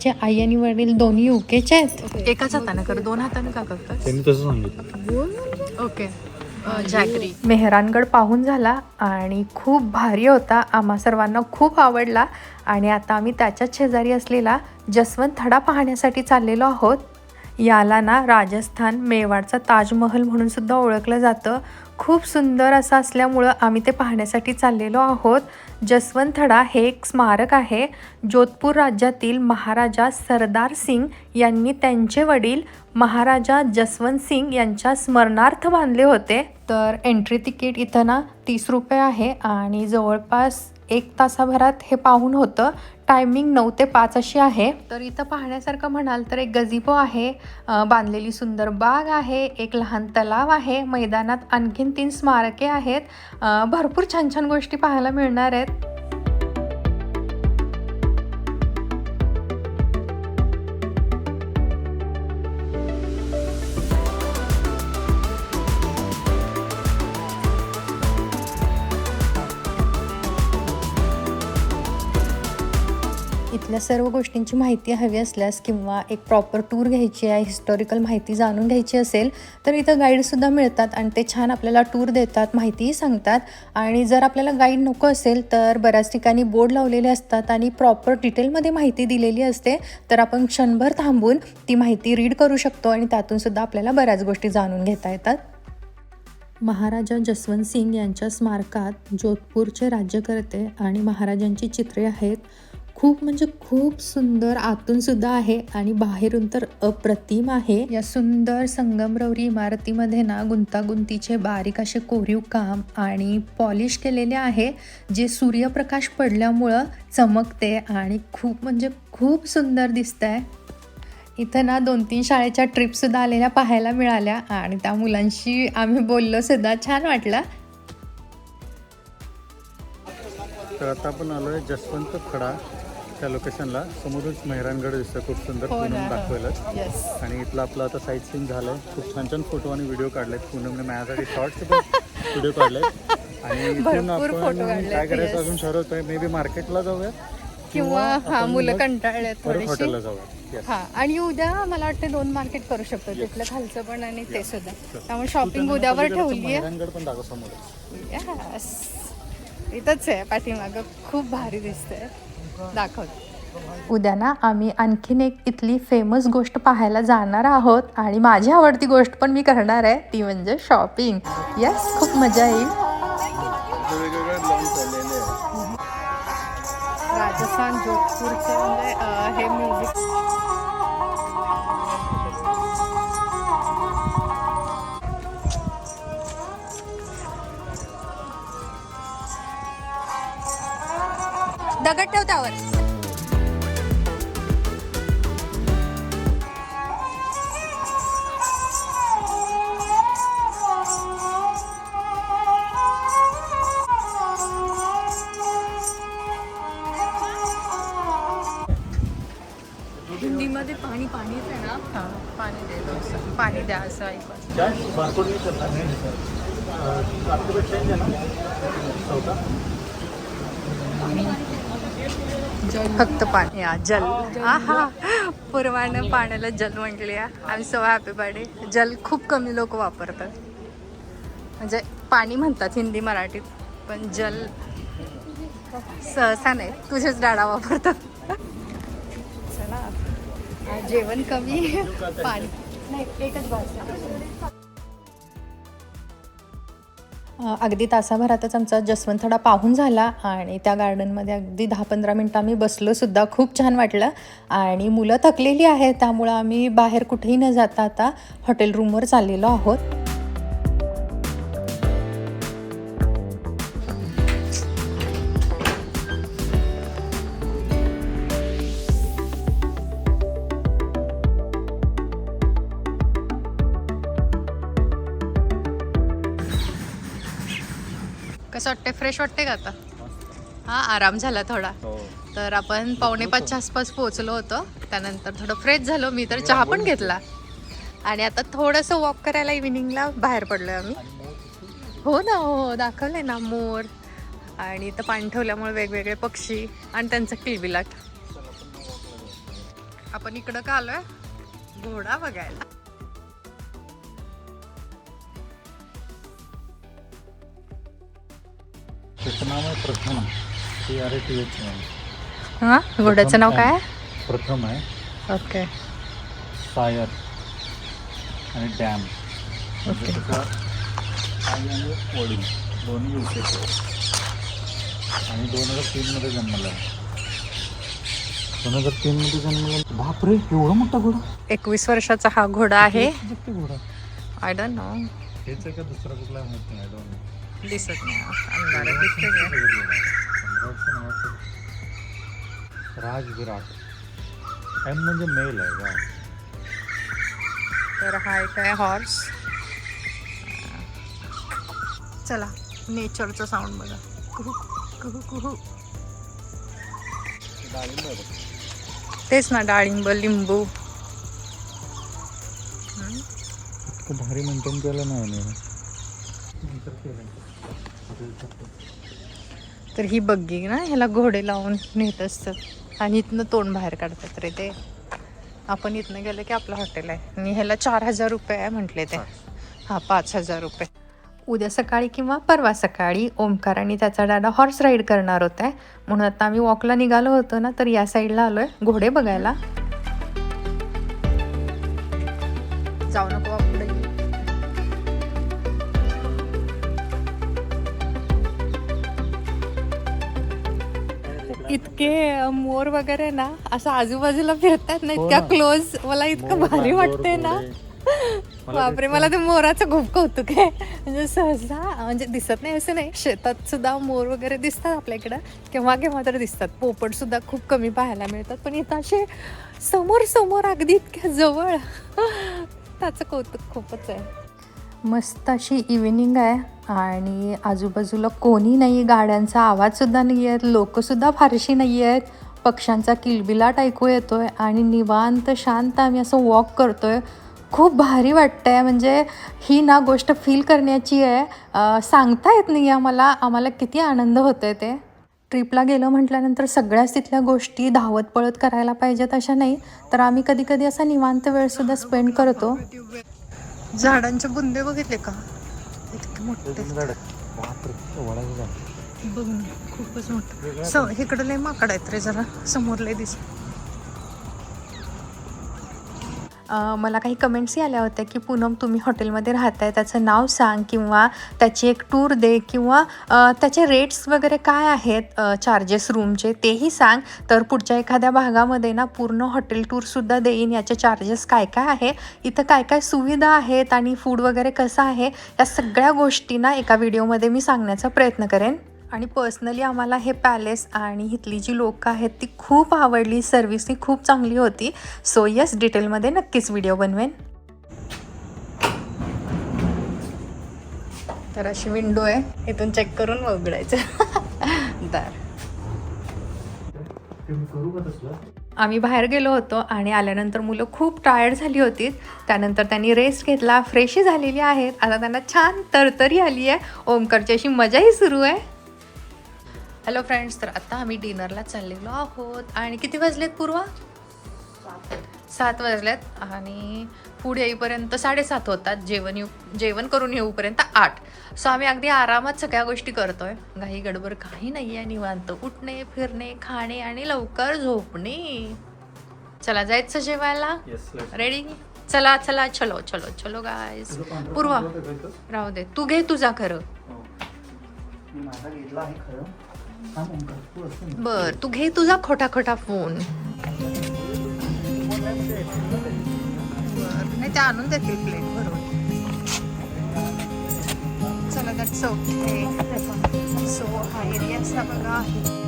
घोड्याचे आई आणि वडील दोन्ही युकेचे आहेत. एकाच हाताने कर दोन हाताने का करतात त्यांनी तसं सांगितलं. ओके जॅगरी मेहरानगड पाहून झाला आणि खूप भारी होता. आम्हा सर्वांना खूप आवडला. आणि आता आम्ही त्याच्याच शेजारी असलेला जसवंत थडा पाहण्यासाठी चाललेलो आहोत. याला ना राजस्थान मेवाडचा ताजमहल म्हणून सुद्धा ओळखलं जातं. खूप सुंदर असं असल्यामुळं आम्ही ते पाहण्यासाठी चाललेलो आहोत. जसवंतथडा हे एक स्मारक आहे. जोधपूर राज्यातील महाराजा सरदार सिंग यांनी त्यांचे वडील महाराजा जसवंत सिंग यांच्या स्मरणार्थ बांधले होते. तर एंट्री तिकीट इथं ना तीस रुपये आहे आणि जवळपास एक तासाभरात हे पाहून होतं. टायमिंग नऊ ते पाच अशी आहे. तर इथं पाहण्यासारखं म्हणाल तर एक गझिबो आहे बांधलेली सुंदर बाग आहे एक लहान तलाव आहे मैदानात आणखीन तीन स्मारके आहेत भरपूर छान छान गोष्टी पाहायला मिळणार आहेत. इथल्या सर्व गोष्टींची माहिती हवी असल्यास किंवा एक प्रॉपर टूर घ्यायची आहे हिस्टॉरिकल माहिती जाणून घ्यायची असेल तर इथं गाईडसुद्धा मिळतात आणि ते छान आपल्याला टूर देतात माहितीही सांगतात. आणि जर आपल्याला गाईड नको असेल तर बऱ्याच ठिकाणी बोर्ड लावलेले असतात आणि प्रॉपर डिटेलमध्ये माहिती दिलेली असते तर आपण क्षणभर थांबून ती माहिती रीड करू शकतो आणि त्यातूनसुद्धा आपल्याला बऱ्याच गोष्टी जाणून घेता येतात. महाराजा जसवंत सिंग यांच्या स्मारकात जोधपूरचे राज्यकर्ते आणि महाराजांची चित्रे आहेत. खूप म्हणजे खूप सुंदर आतून सुद्धा आहे आणि बाहेरून तर अप्रतिम आहे. या सुंदर संगमरवरी इमारतीमध्ये ना गुंतागुंतीचे बारीक असे कोरीव काम आणि पॉलिश केलेले आहे जे सूर्यप्रकाश पडल्यामुळं चमकते आणि खूप म्हणजे खूप सुंदर दिसतंय. इथं ना दोन तीन शाळेच्या ट्रिपसुद्धा आलेल्या पाहायला मिळाल्या आणि त्या मुलांशी आम्ही बोललो सुद्धा. छान वाटलं. तर आता आपण आलोय जसवंत खडा त्या लोकेशनला समोरच मेहरानगड दिसतं खूप सुंदर हो पूनम दाखवलं आणि इथलं आपलं आता साईट सीन झालंय. खूप छान छान फोटो आणि व्हिडिओ काढलेत. पूनमने माझ्यासाठी शॉर्ट्स व्हिडिओ काढलेत. आणि इथून भरपूर आपण photo काढलेत, काय करायचं yes. अजून ठरवतोय मे बी मार्केटला जाऊया किंवा हा मुलं कंटाळले थोडीशी. हॉटेलला जाऊया. हा आणि उद्या मला वाटतं दोन मार्केट करू शकतो. तिथलं खालचं पण आणि ते सुद्धा. त्यामुळे शॉपिंग उद्यावर ठेवली आहे मेहरानगड पण दाखव समोर. Yes. इथंच आहे पाठीमागं. खूप भारी दिसतंय. दाखवते उद्या ना आम्ही आणखीन एक इथली फेमस गोष्ट पाहायला जाणार आहोत आणि माझी आवडती गोष्ट पण मी करणार आहे ती म्हणजे शॉपिंग यस खूप मजा येईल. राजस्थान जोधपूरचे म्हणजे हे म्युझिक दगड ठेव त्यावर हिंदीमध्ये पाणी पाणीच आहे ना? हां पाणी द्या असं. पाणी द्या असं ऐकून. क्या? बारकोड नहीं चलता नहीं सर आपके पास चेंज ना चौथा फक्त पाणी हा जल. हा पूर्वानं पाण्याला जल म्हटले आय आम्ही सो हॅपी बर्थडे जल खूप कमी लोक वापरतात. म्हणजे पाणी म्हणतात हिंदी मराठीत पण जल सहसा नाही. तुझेच डाडा वापरतात. चला जेवण कमी पाणी. नाही एकच भाषा अगदी तासाभरातच आमचा जसवंतडा पाहून झाला आणि त्या गार्डनमध्ये अगदी दहा पंधरा मिनटं आम्ही बसलोसुद्धा खूप छान वाटलं. आणि मुलं थकलेली आहेत त्यामुळं आम्ही बाहेर कुठेही न जाता आता हॉटेल रूमवर चाललेलो आहोत. कसं वाटते फ्रेश वाटते का आता? हां आराम झाला थोडा. हो. तर आपण पावणे पाचच्या आसपास पोहोचलो होतो. त्यानंतर थोडं फ्रेश झालो. मी तर चहा पण घेतला. आणि आता थोडंसं वॉक करायला इव्हिनिंगला बाहेर पडलोय आम्ही. हो ना हो दाखवलंय ना मोर. आणि इथं पाणी ठेवल्यामुळे वेगवेगळे पक्षी आणि त्यांचा किलबिलाट. आपण इकडं का आलोय? घोडा बघायला. त्याचं नाव आहे Pratham. T R A T H हा? घोड्याचं नाव काय? प्रथम आहे. ओके. फायर आणि डॅम. ओके. आई आणि वडील. दोन्ही युकेचे आणि दोन हजार तीनमध्ये जन्मला आहे. दोन हजार तीनमध्ये जन्मला बापरे एवढा मोठा घोडा? एकवीस वर्षाचा हा घोडा आहे. घोडा? आय डोंट नो हेच आहे का दुसरा कुठला माहिती नाही दोन दिसत नाही. अंधारात दिसतंय का? राज विराट एम म्हणजे मेल आहे का? तर हा एक आहे हॉर्स चला नेचरचं साऊंड बघा. कुहू कुहू कुहू. तेच ना डाळिंब लिंबू. इतकं भारी मेंटेन केलं नाही मी नंतर केलं तर ही बग्गी ना ह्याला घोडे लावून नेत असतात. आणि इथनं तोंड बाहेर काढतात रे ते. आपण इथनं गेलं की आपलं हॉटेल आहे. आणि ह्याला चार हजार रुपये आहे म्हटले ते. हा पाच हजार रुपये. उद्या सकाळी किंवा परवा सकाळी ओमकार आणि त्याचा दादा हॉर्स राईड करणार होता. म्हणून आता आम्ही वॉकला निघालो होतो ना तर या साईडला आलोय. घोडे बघायला. इतके मोर वगैरे ना असं आजूबाजूला फिरतात ना हो इतक्या. क्लोज मला इतकं भारी वाटतंय ना. मला बापरे मला ते मोराचं खूप कौतुक आहे. म्हणजे सहसा म्हणजे दिसत नाही असं नाही शेतात सुद्धा मोर वगैरे दिसतात आपल्या इकडं केव्हा केव्हा तर दिसतात. पोपट सुद्धा खूप कमी पाहायला मिळतात. पण इथं असे समोर समोर अगदी इतक्या जवळ. त्याचं कौतुक खूपच आहे. मस्त अशी इव्हिनिंग आहे आणि आजूबाजूला कोणी नाही गाड्यांचा आवाजसुद्धा नाही आहेत लोकंसुद्धा फारशी नाही आहेत. पक्ष्यांचा किलबिलाट ऐकू येतो आहे आणि निवांत शांत आम्ही असं वॉक करतो आहे खूप भारी वाटतंय म्हणजे ही ना गोष्ट फील करण्याची आहे. सांगता येत नाही आम्हाला आम्हाला किती आनंद होतो आहे ते. ट्रिपला गेलं म्हटल्यानंतर सगळ्याच तिथल्या गोष्टी धावत पळत करायला पाहिजेत अशा नाही. तर आम्ही कधी कधी असा निवांत वेळसुद्धा स्पेंड करतो. झाडांचे बुंदे बघितले का? इतके मोठे. बघ खूपच मोठं. स इकडं लय माकड आहेत रे जरा. समोर लय दिस मला काही कमेंट्सही आल्या होत्या की पूनम तुम्ही हॉटेलमध्ये राहताय त्याचं नाव सांग किंवा त्याची एक टूर दे किंवा त्याचे रेट्स वगैरे काय आहेत चार्जेस रूमचे तेही सांग. तर पुढच्या एखाद्या भागामध्ये ना पूर्ण हॉटेल टूरसुद्धा देईन. याचे चार्जेस काय काय आहे इथं काय काय सुविधा आहेत आणि फूड वगैरे कसं आहे या सगळ्या गोष्टी ना एका व्हिडिओमध्ये मी सांगण्याचा प्रयत्न करेन. आणि पर्सनली आम्हाला हे पॅलेस आणि इथली जी लोकं आहेत ती खूप आवडली. सर्व्हिसही खूप चांगली होती. सो यस डिटेलमध्ये नक्कीच व्हिडिओ बनवेन. तर अशी विंडो आहे. इथून चेक करून उघडायचं. दार. आम्ही बाहेर गेलो होतो आणि आल्यानंतर मुलं खूप टायर्ड झाली होती. त्यानंतर त्यांनी रेस्ट घेतला. फ्रेशही झालेली आहेत. आता त्यांना छान तरतरी आली आहे. ओमकारची अशी मजाही सुरू आहे. हॅलो फ्रेंड्स तर आता आम्ही डिनरला चाललेलो आहोत. आणि किती वाजलेत पूर्वा? सात वाजलेत. आणि पुढे येईपर्यंत साडेसात होतात. जेवण येऊ जेवण करून येऊपर्यंत आठ. सो आम्ही अगदी आरामात सगळ्या गोष्टी करतोय. घाई गडबड काही नाही आहे निवांत उठणे फिरणे खाणे आणि लवकर झोपणे. चला जायचं जेवायला? रेडी चला चला चलो चलो चलो गायस पूर्वा राहू दे. तू घे तुझा खरं. मी तू बर तू घे तुझा खोटा खोटा फोन नाही ते आणून देतील प्लेट बरोबर चला दॅट्स ओके सो हा एरिया असा बघा. आहे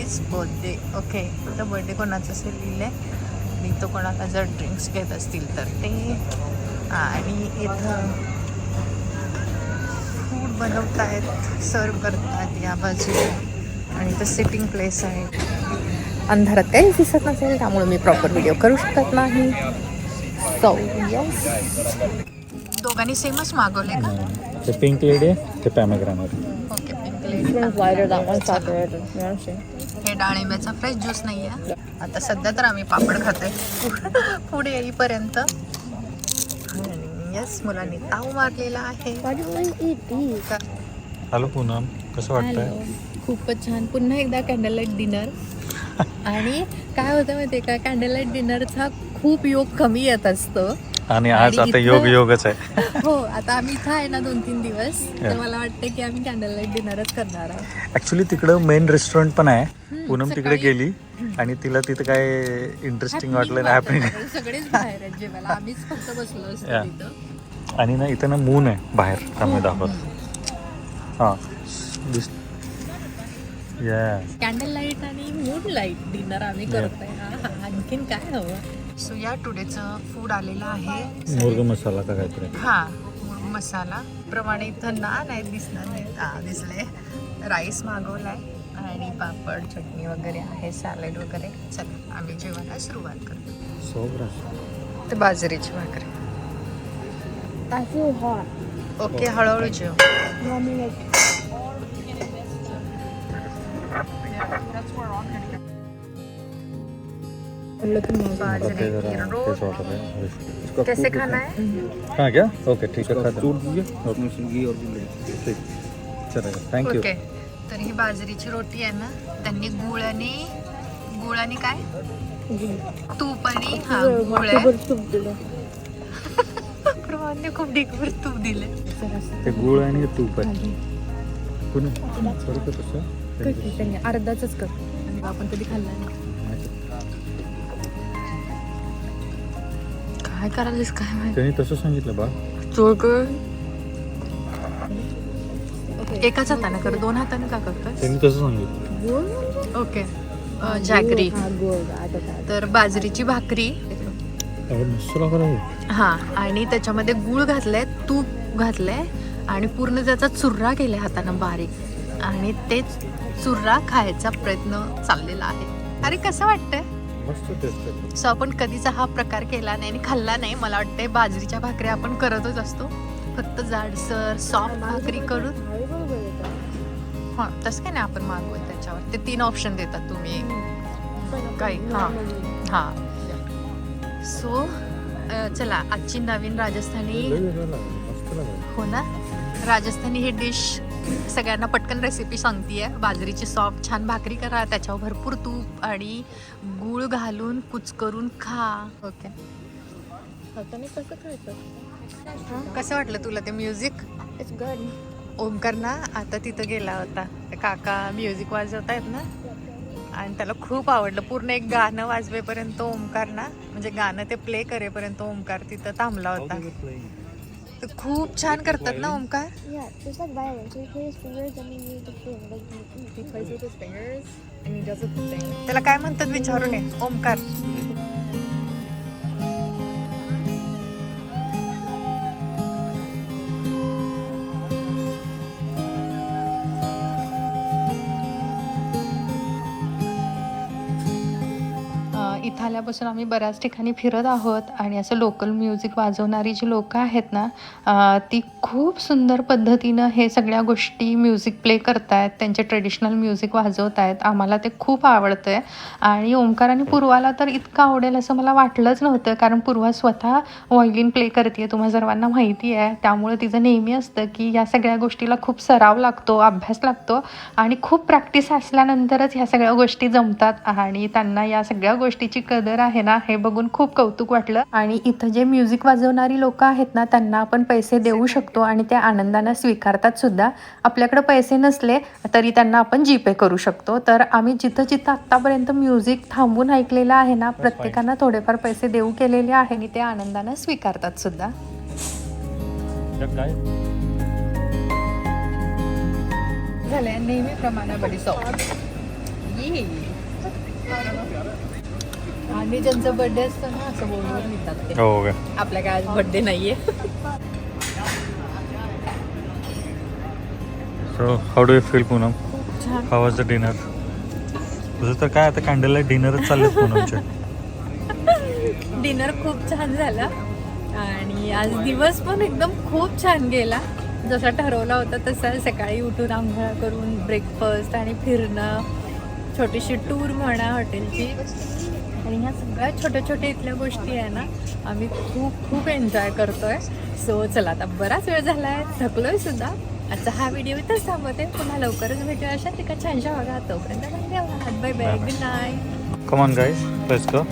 इट्स बर्थडे ओके तर बर्थडे कोणाचा असेल लिहिलं आहे आणि तो कोणाला जर ड्रिंक्स घेत असतील तर ते. आणि इथं फूड बनवतायत सर्व करतात या बाजूला. आणि इथं सिटिंग प्लेस आहे. अंधारात काहीच दिसत नसेल त्यामुळे मी प्रॉपर व्हिडिओ करू शकत नाही. सो यस दोघांनी सेमच मागवले का? ते पिंक लेडी आहे ते पॅमेग्रानर ओके पिंक? हे डाळिंब्याचा फ्रेश ज्यूस नाही आहे आता सध्या तर आम्ही पापड खातोय. पुढे येईपर्यंत. येस मुलांनी ताव मारलेला आहे? हॅलो पूनम कसं वाटतंय? खूपच छान. पुन्हा एकदा कॅन्डल लाइट डिनर आणि काय होतं माहितीये का? कॅन्डल लाइट डिनरचा खूप योग कमी येत असतो. आणि आज आता योग योगच आहे. हो आता आम्ही इथं आहे ना दोन तीन दिवस. तर. मला वाटतं की आम्ही कॅन्डल लाइट डिनरच करणार आहोत. ऍक्च्युली तिकडं मेन रेस्टॉरंट पण आहे. पूनम तिकडे गेली आणि तिला तिथं काय इंटरेस्टिंग वाटलं नाही हॅपनिंग वाटतं. सगळेच बाहेर आहेत जेवायला. आम्हीच फक्त बसलो असतो Yeah. तिथं. आणि ना इथं ना मून आहे बाहेर आम्ही दाखवत. हां दिस कॅन्डल लाइट आणि मून लाइट डिनर आम्ही करतोय. हा, आणखीन काय हवं? सो या टुडेचं फूड आलेलं आहे. मुर्ग मसाला का काहीतरी? हा मुर्ग मसाला. प्रमाणे इथं नान आहेत दिसणार नाहीत हा दिसले राईस मागवलाय आणि पापड चटणी वगैरे आहे सॅलड वगैरे. चला आम्ही जेवायला सुरुवात करतो सोबत ते बाजरीची भाकरी. ओके हळूहळू जेव. No, I mean like बाजरी ते की जरा रोट तेच वाटत आहे. कैसे खाना है हां क्या ओके ठीक आहे खाता. चूर दीजिए और उसमें घी और भी ले ठीक. चला थँक्यू ओके. तर ही बाजरीची रोटी आहे ना त्यांनी गुळ आणि गुळ आणि काय? तूप आणि हा गुळ. आहे. खूप ढिगभर तूप दिले ते गुळ आणि तूप आहे. पूनम करू का तसं. अर्धाच कर. आणि आपण कधी खाल्ला नाही. काय करायलीस काय माहिती? त्यांनी तसं सांगितलं बा. एकाच हाताने कर दोन हाताने का करतोय त्यांनी तसं सांगितलं. ओके. जॅगरी. हा. आता काय? तर बाजरीची भाकरी. अरे मसाला करा हा आणि त्याच्यामध्ये गुळ घातलंय तूप घातलंय आणि पूर्ण त्याचा चुर्रा केलाय हातानं बारीक. आणि तेच चुर्रा खायचा प्रयत्न चाललेला आहे. अरे कसं वाटतंय? मस्त टेस्ट आहे. सो आपण कधीच हा प्रकार केला नाही आणि खाल्ला नाही मला वाटतंय बाजरीच्या भाकरी आपण करतच असतो. फक्त जाडसर सॉफ्ट भाकरी करून. हा तसं काय नाही आपण मागवूया त्याच्यावर. ते तीन ऑप्शन देतात तुम्ही. काही हा हा. सो चला आजची नवीन राजस्थानी हो ना? राजस्थानी ही डिश सगळ्यांना पटकन रेसिपी सांगतीये. बाजरीची सॉफ्ट छान भाकरी करा त्याच्यावर भरपूर तूप आणि गूळ घालून कुच करून खा. ओके. कसं खायचं? कसं वाटलं तुला ते म्युझिक इट्स गुड ओमकार ना आता तिथं गेला होता. ते काका म्युझिक वाजवत आहेत ना? आणि त्याला खूप आवडलं. पूर्ण एक गाणं वाजवेपर्यंत ओमकार ना म्हणजे गाणं ते प्ले करेपर्यंत ओमकार तिथं थांबला होता. खूप छान करतात ना ओमकार? त्याला काय म्हणतात विचारून ओमकार. इथं आल्यापासून आम्ही बऱ्याच ठिकाणी फिरत आहोत आणि असं लोकल म्युझिक वाजवणारी जी लोकं आहेत ना ती खूप सुंदर पद्धतीनं हे सगळ्या गोष्टी म्युझिक प्ले करतायत त्यांचे ट्रेडिशनल म्युझिक वाजवत आहेत आम्हाला ते खूप आवडतं आहे आणि ओंकार आणि पूर्वाला तर इतकं आवडेल असं मला वाटलंच नव्हतं कारण पूर्वा स्वतः व्हायलिन प्ले करते तुम्हा सर्वांना माहिती आहे त्यामुळे तिचं नेहमी असतं की या सगळ्या गोष्टीला खूप सराव लागतो अभ्यास लागतो आणि खूप प्रॅक्टिस असल्यानंतरच ह्या सगळ्या गोष्टी जमतात. आणि त्यांना या सगळ्या गोष्टी गोष्टीची कदर आहे ना हे बघून खूप कौतुक वाटलं. आणि इथं जे म्युझिक वाजवणारी लोक आहेत ना त्यांना आपण पैसे देऊ शकतो आणि ते आनंदानं स्वीकारतात सुद्धा. आपल्याकडे पैसे नसले तरी त्यांना आपण जीपे करू शकतो. तर आम्ही जिथं जिथं आत्तापर्यंत म्युझिक थांबून ऐकलेलं आहे ना प्रत्येकानं थोडेफार पैसे देऊ केलेले आहे आणि ते आनंदानं स्वीकारतात सुद्धा. झालंय नेहमीप्रमाणे बडी सॉफ्ट आणि ज्यांचा बर्थडे असतो ना असं बोलून येतात ते. हो का? आपल्या काय आज बर्थडे नाहीये. So how do you feel Poonam how was the dinner तुझं तर काय आता कॅन्डल लाइट डिनरच चालले पूनमचे डिनर खूप छान झालं. आणि आज दिवस पण एकदम खूप छान गेला. जसा ठरवला होता तसा सकाळी उठून आंघोळा करून ब्रेकफास्ट आणि फिरणं छोटीशी टूर म्हणा हॉटेलची आणि ह्या सगळ्या छोट्या छोट्या इथल्या गोष्टी आहे ना आम्ही खूप खूप एन्जॉय करतोय. सो चला आता बराच वेळ झाला आहे थकलोय सुद्धा. आजचा हा व्हिडिओ इथंच थांबवते. पुन्हा लवकरच भेटूया अशा एका छानशा भागा तोपर्यंत धन्यवाद bye bye. Good night come on guys let's go.